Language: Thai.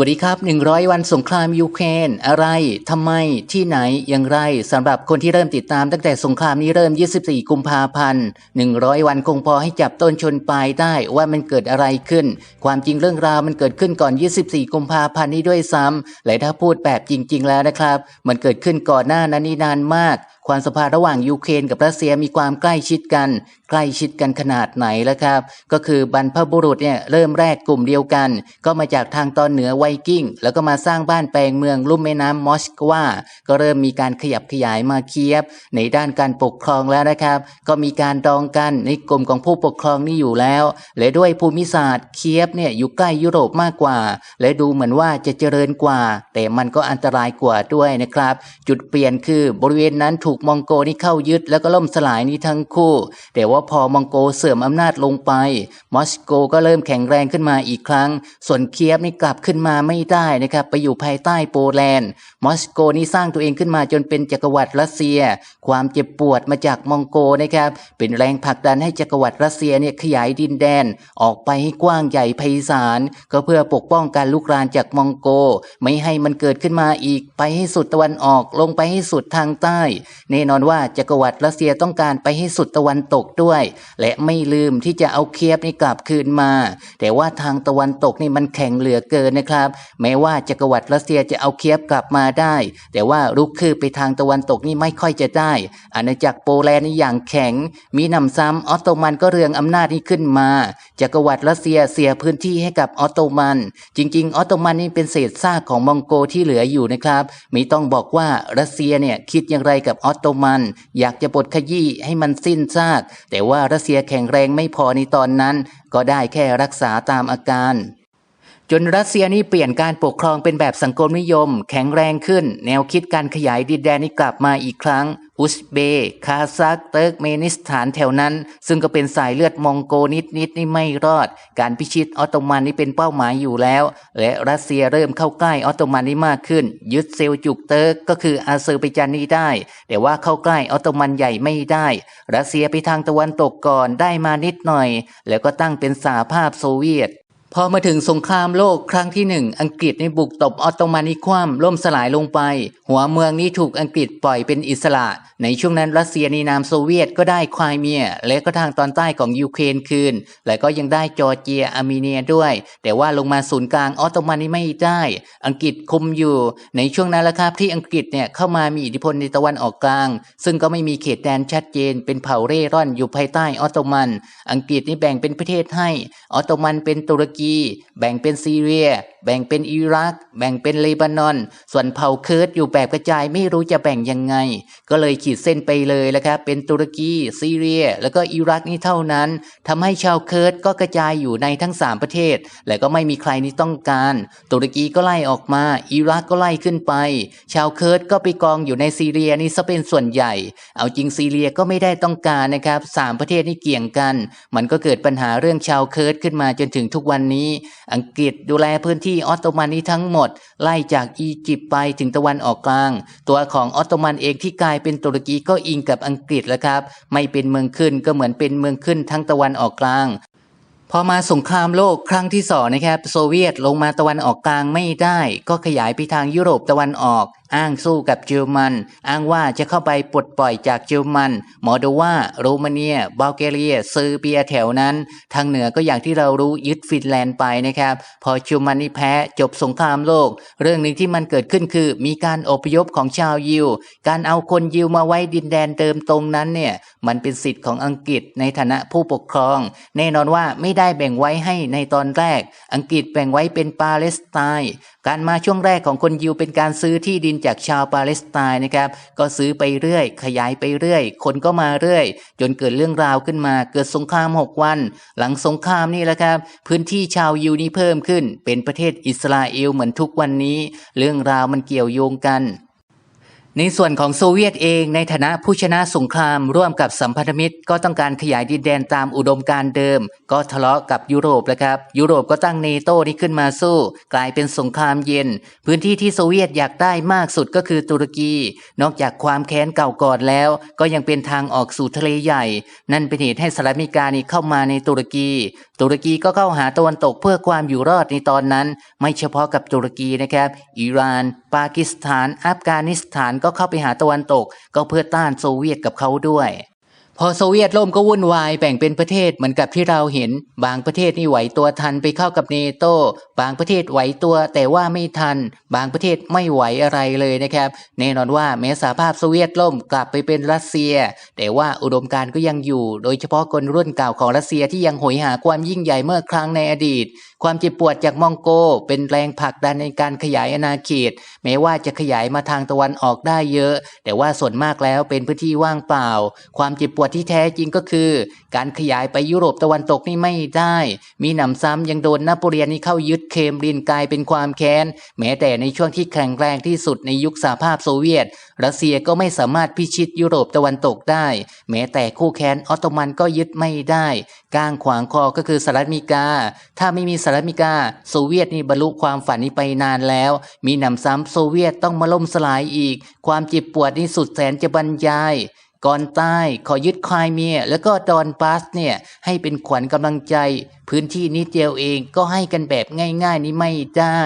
วัสดีครับ 100 วันสงครามยูเครนอะไรทำไมที่ไหนอย่างไรสำหรับคนที่เริ่มติดตามตั้งแต่สงครามนี้เริ่ม 24 กุมภาพันธ์ 100 วันคงพอให้จับต้นชนปลายได้ว่ามันเกิดอะไรขึ้น ความจริงเรื่องราวมันเกิดขึ้นก่อน 24 กุมภาพันธ์นี้ด้วยซ้ำและถ้าพูดแบบจริง ๆ แล้วนะครับ มันเกิดขึ้นก่อนหน้านั้นนี่นานมากความสัมพันธ์ระหว่างยูเครนกับรัสเซียมีความใกล้ชิดกัน ใกล้ชิดกันขนาดไหนแล้วครับ ก็คือบรรพบุรุษเนี่ยเริ่มแรกกลุ่มเดียวกัน ก็มาจากทางตอนเหนือไวกิ้ง แล้วก็มาสร้างบ้านแปลงเมืองลุ่มแม่น้ำมอสกวาก็เริ่มมีการขยับขยายมาเคียบ ในด้านการปกครองแล้วนะครับ ก็มีการดองกันในกลุ่มของผู้ปกครองนี่อยู่แล้ว และด้วยภูมิศาสตร์เคียบเนี่ยอยู่ใกล้ยุโรปมากกว่า และดูเหมือนว่าจะเจริญกว่า แต่มันก็อันตรายกว่าด้วยนะครับ จุดเปลี่ยนคือบริเวณนั้นถูกมองโกนี่เข้ายึดแล้วก็ล่มสลายนี้ทั้งคู่ แต่ว่าพอมองโกเสื่อมอำนาจลงไป มอสโกก็เริ่มแข็งแรงขึ้นมาอีกครั้ง ส่วนเคียบนี่กลับขึ้นมาไม่ได้นะครับไปอยู่ภายใต้โปแลนด์ มอสโกนี่สร้างตัวเองขึ้นมาจนเป็นจักรวรรดิรัสเซีย ความเจ็บปวดมาจากมองโกนะครับเป็นแรงผลักดันให้จักรวรรดิรัสเซียเนี่ยขยายดินแดน ออกไปให้กว้างใหญ่ไพศาลก็เพื่อปกป้องการลุกรานจากมองโก ไม่ให้มันเกิดขึ้นมาอีกไปให้สุดตะวันออกลงไปให้สุดทางใต้ แน่นอนว่าจักรวรรดิรัสเซียต้องการไปให้สุดตะวันตกด้วยและไม่ลืมที่จะเอาเคียบนี่กลับคืนมา แต่ว่าทางตะวันตกนี่มันแข็งเหลือเกินนะครับ แม้ว่าจักรวรรดิรัสเซียจะเอาเคียบกลับมาได้ แต่ว่ารุกคืบไปทางตะวันตกนี่ไม่ค่อยจะได้ อาณาจักรโปแลนด์นี่อย่างแข็ง มีนำซ้ำออตโตมันก็เรืองอำนาจนี้ขึ้นมาจักรวรรดิรัสเซียเสียพื้นที่ให้กับออตโตมัน จริง ๆ ออตโตมันนี่เป็นเศษซากของมองโกที่เหลืออยู่นะครับไม่ต้องบอกว่ารัสเซียเนี่ยคิดอย่างไรกับออตโตมัน อยากจะบดขยี้ให้มันสิ้นซาก แต่แต่ว่ารัสเซียแข็งแรงไม่พอในตอนนั้น ก็ได้แค่รักษาตามอาการ จนรัสเซียนี่เปลี่ยนการปกครองเป็นแบบสังคมนิยม แข็งแรงขึ้น แนวคิดการขยายดินแดนนี่กลับมาอีกครั้ง อุซเบคาซัคเติร์กเมนิสถานแถวนั้น ซึ่งก็เป็นสายเลือดมองโกนิดนิดนี่ไม่รอด การพิชิตออตโตมันนี่เป็นเป้าหมายอยู่แล้ว และรัสเซียเริ่มเข้าใกล้ออตโตมันนี่มากขึ้น ยึดเซลจุกเติร์กก็คืออาเซอร์ไบจานนี่ได้ แต่ว่าเข้าใกล้ออตโตมันใหญ่ไม่ได้ รัสเซียไปทางตะวันตกก่อนได้มานิดหน่อย แล้วก็ตั้งเป็นสหภาพโซเวียต พอมาถึงสงครามโลกครั้งที่หนึ่งอังกฤษในบุกตบออตโตมันนิคว่ำล่มสลายลงไป หัวเมืองนี้ถูกอังกฤษปล่อยเป็นอิสระ ในช่วงนั้นรัสเซียในนามโซเวียตก็ได้ควายเมีย และก็ทางตอนใต้ของยูเครนคืน และก็ยังได้จอร์เจียอาร์เมเนียด้วย แต่ว่าลงมาศูนย์กลางออตโตมันนี่ไม่ได้ อังกฤษคุมอยู่ ในช่วงนั้นละครับที่อังกฤษเนี่ยเข้ามามีอิทธิพลในตะวันออกกลาง ซึ่งก็ไม่มีเขตแดนชัดเจน เป็นเผ่าเร่ร่อนอยู่ภายใต้ออตโตมัน อังกฤษนี่แบ่งเป็นประเทศให้ออตโตมันเป็นตุรกี แบ่งเป็นซีเรีย แบ่งเป็นอิรัก แบ่งเป็นเลบานอน ส่วนเผ่าเคิร์ดอยู่แบบกระจายไม่รู้จะแบ่งยังไง ก็เลยขีดเส้นไปเลยแล้วครับเป็นตุรกีซีเรีย แล้วก็อิรักนี่เท่านั้นทำให้ชาวเคิร์ดก็กระจายอยู่ในทั้ง 3 ประเทศ และก็ไม่มีใครนี่ต้องการ ตุรกีก็ไล่ออกมาอิรักก็ไล่ขึ้นไป ชาวเคิร์ดก็ไปกองอยู่ในซีเรียนี่ซะเป็นส่วนใหญ่ เอาจริงซีเรียก็ไม่ได้ต้องการนะครับสามประเทศนี่เกี่ยงกัน มันก็เกิดปัญหาเรื่องชาวเคิร์ดขึ้นมาจนถึงทุกวันนี้ อังกฤษดูแลพื้นที่ออตโตมันนี้ทั้งหมด ไล่จากอียิปต์ไปถึงตะวันออกกลาง ตัวของออตโตมันเองที่กลายเป็นตุรกีก็อิงกับอังกฤษแล้วครับ ไม่เป็นเมืองขึ้นก็เหมือนเป็นเมืองขึ้นทั้งตะวันออกกลางพอมาสงครามโลกครั้งที่สองนะครับ โซเวียตลงมาตะวันออกกลางไม่ได้ ก็ขยายไปทางยุโรปตะวันออก อ้างสู้กับเยอรมัน อ้างว่าจะเข้าไปปลดปล่อยจากเยอรมันมอลโดวาโรมาเนียบัลแกเรียเซอร์เบียแถวนั้น ทางเหนือก็อย่างที่เรารู้ยึดฟินแลนด์ไปนะครับ พอเยอรมันนี่แพ้จบสงครามโลก เรื่องหนึ่งที่มันเกิดขึ้นคือ มีการอพยพของชาวยิว การเอาคนยิวมาไว้ดินแดนเดิมตรงนั้นเนี่ยมันเป็นสิทธิ์ของอังกฤษในฐานะผู้ปกครอง แน่นอนว่าไม่ได้แบ่งไว้ให้ในตอนแรก อังกฤษแบ่งไว้เป็นปาเลสไตน์ การมาช่วงแรกของคนยิวเป็นการซื้อที่ดินจากชาวปาเลสไตน์นะครับ ก็ซื้อไปเรื่อย ขยายไปเรื่อย คนก็มาเรื่อย จนเกิดเรื่องราวขึ้นมา เกิดสงครามหกวัน หลังสงครามนี่แหละครับ พื้นที่ชาวยิวนี้เพิ่มขึ้น เป็นประเทศอิสราเอลเหมือนทุกวันนี้ เรื่องราวมันเกี่ยวโยงกัน ในส่วนของโซเวียตเองในฐานะผู้ชนะสงครามร่วมกับสัมพันธมิตร ก็ต้องการขยายดินแดนตามอุดมการเดิม ก็ทะเลาะกับยุโรปแล้วครับ ยุโรปก็ตั้งเนโตนี้ขึ้นมาสู้ กลายเป็นสงครามเย็น พื้นที่ที่โซเวียตอยากได้มากสุดก็คือตุรกี นอกจากความแค้นเก่าก่อนแล้ว ก็ยังเป็นทางออกสู่ทะเลใหญ่ นั่นเป็นเหตุให้สหรัฐอเมริกานี่เข้ามาในตุรกี ตุรกีก็เข้าหาตะวันตกเพื่อความอยู่รอดในตอนนั้น ไม่เฉพาะกับตุรกีนะครับ อิหร่าน ปากีสถาน อัฟกานิสถานก็เข้าไปหาตะวันตก ก็เพื่อต้านโซเวียตกับเขาด้วย พอโซเวียตล่มก็วุ่นวายแบ่งเป็นประเทศเหมือนกับที่เราเห็น บางประเทศนี่ไหวตัวทันไปเข้ากับเนโตบางประเทศไหวตัวแต่ว่าไม่ทัน บางประเทศไม่ไหวอะไรเลยนะครับแน่นอนว่าแม้สหภาพโซเวียตล่มกลับไปเป็นรัสเซีย แต่ว่าอุดมการณ์ก็ยังอยู่ โดยเฉพาะคนรุ่นเก่าของรัสเซียที่ยังโหยหาความยิ่งใหญ่เมื่อครั้งในอดีต ความเจ็บปวดจากมองโก เป็นแรงผลักดันในการขยายอาณาเขตแม้ว่าจะขยายมาทางตะวันออกได้เยอะ แต่ว่าส่วนมากแล้วเป็นพื้นที่ว่างเปล่า ความเจ็บปวดที่แท้จริงก็คือ การขยายไปยุโรปตะวันตกนี่ไม่ได้ มีหนำซ้ำยังโดนนโปเลียนนี่เข้ายึดเคมรินกลายเป็นความแค้น แม้แต่ในช่วงที่แข็งแรงที่สุดในยุคสหภาพโซเวียต รัสเซียก็ไม่สามารถพิชิตยุโรปตะวันตกได้ แม้แต่คู่แค้นออตโตมันก็ยึดไม่ได้ก้างขวางคอก็คือสหรัฐอเมริกา ถ้าไม่มีสหรัฐอเมริกา โซเวียตนี่บรรลุความฝันนี้ไปนานแล้ว มีหนำซ้ำโซเวียตต้องมาล่มสลายอีก ความเจ็บปวดนี่สุดแสนจะบรรยาย ก่อนใต้ขอยึดคายเมีย แล้วก็ดอนบาสเนี่ย ให้เป็นขวัญกำลังใจ พื้นที่นิดเดียวเองก็ให้กันแบบง่าย ๆ นี้ไม่ได้